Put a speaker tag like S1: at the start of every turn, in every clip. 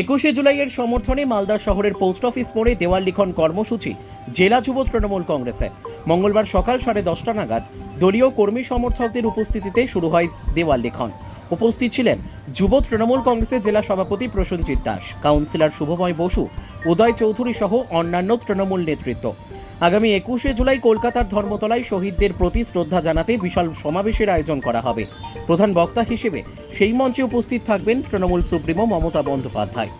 S1: একুশে জুলাইয়ের সমর্থনে মালদা শহরের পোস্ট অফিস মোড়ে দেওয়াল লিখন কর্মসূচি জেলা যুব তৃণমূল কংগ্রেসের। মঙ্গলবার সকাল সাড়ে দশটা নাগাদ দলীয় কর্মী সমর্থকদের উপস্থিতিতে শুরু হয় দেওয়াল লিখন। উপস্থিত ছিলেন যুব তৃণমূল কংগ্রেসের জেলা সভাপতি প্রসেনজিৎ দাস, কাউন্সিলর শুভময় বসু, উদয় চৌধুরী সহ অন্যান্য তৃণমূল নেতৃত্ব। আগামী একুশে জুলাই কলকাতার ধর্মতলায় শহীদদের প্রতি শ্রদ্ধা জানাতে বিশাল সমাবেশের আয়োজন করা হবে। প্রধান বক্তা হিসেবে সেই মঞ্চে উপস্থিত থাকবেন তৃণমূল সুপ্রিমো মমতা বন্দ্যোপাধ্যায়।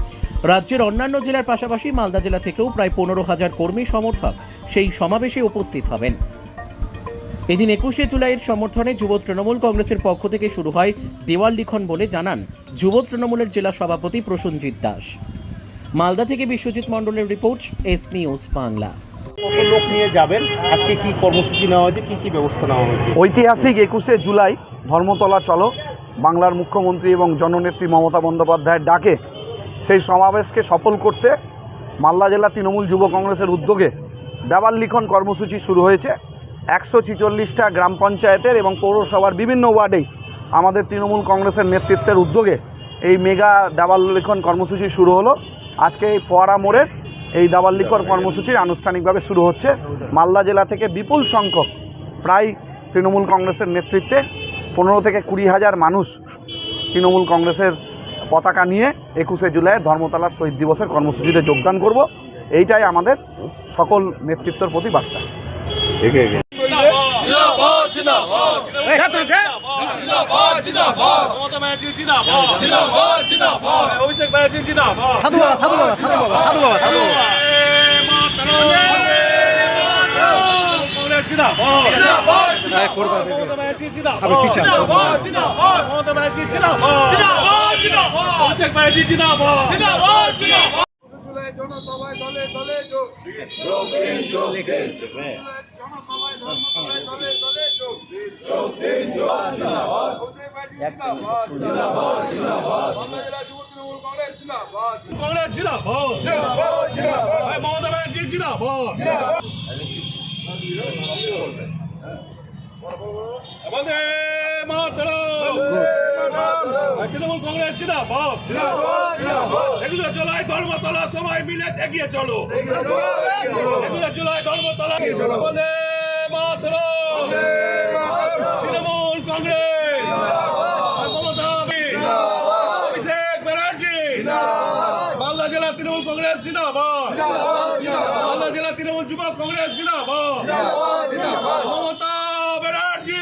S1: রাজ্যের অন্যান্য জেলার পাশাপাশি মালদা জেলা থেকেও প্রায় পনেরো হাজার কর্মী সমর্থক সেই সমাবেশে উপস্থিত হবেন। এদিন একুশে জুলাইয়ের সমর্থনে যুব তৃণমূল কংগ্রেসের পক্ষ থেকে শুরু হয় দেওয়াল লিখন বলে জানান যুব তৃণমূলের জেলা সভাপতি প্রসেনজিৎ দাস। মালদা থেকে বিশ্বজিৎ মণ্ডলের রিপোর্ট, এস নিউজ বাংলা।
S2: লোক নিয়ে যাবেন? আজকে কি কর্মসূচি নেওয়া হয়েছে? কি কি ব্যবস্থা নেওয়া হয়েছে?
S3: ঐতিহাসিক একুশে জুলাই ধর্মতলা চলো, বাংলার মুখ্যমন্ত্রী এবং জননেত্রী মমতা বন্দ্যোপাধ্যায়ের ডাকে সেই সমাবেশকে সফল করতে মালদা জেলা তৃণমূল যুব কংগ্রেসের উদ্যোগে দেওয়াল লিখন কর্মসূচি শুরু হয়েছে। একশো ছিচল্লিশটা গ্রাম পঞ্চায়েতের এবং পৌরসভার বিভিন্ন ওয়ার্ডেই আমাদের তৃণমূল কংগ্রেসের নেতৃত্বের উদ্যোগে এই মেগা দেওয়াল লিখন কর্মসূচি শুরু হলো। আজকে এই ফোয়ারা মোড়ের এই দাবার লিকর কর্মসূচি আনুষ্ঠানিকভাবে শুরু হচ্ছে। মালদা জেলা থেকে বিপুল সংখ্যক প্রায় তৃণমূল কংগ্রেসের নেতৃত্বে পনেরো থেকে কুড়ি হাজার মানুষ তৃণমূল কংগ্রেসের পতাকা নিয়ে একুশে জুলাই ধর্মতলার শহীদ দিবসের কর্মসূচিতে যোগদান করব। এইটাই আমাদের সকল নেতৃত্বের প্রতি বার্তা।
S2: অভিষেক ব্যানার্জি জিন্দাবাদ।
S4: সাধু বাবা সাধু বাবা সাধু বাবা সাধু বাবা সাধু বাবা।
S2: অভিষেক ব্যানার্জি জিন্দাবাদ। কংগ্রেস জিন্দাবাদ মমতা ব্যানার্জি জিন্দাবাদ তৃণমূল কংগ্রেস জিন্দাবাদ এগুলো জুলাই ধর্মতলা সবাই মিলে এগিয়ে চলো এগুলো জুলাই ধর্মতলা বন্দে মাতরম তৃণমূল কংগ্রেস মমতা অভিষেক ব্যানার্জি মালদা জেলা তৃণমূল কংগ্রেস জিন্দাবাদ মালদা জেলা তৃণমূল যুব কংগ্রেস জিন্দাবাদ মমতা ব্যানার্জি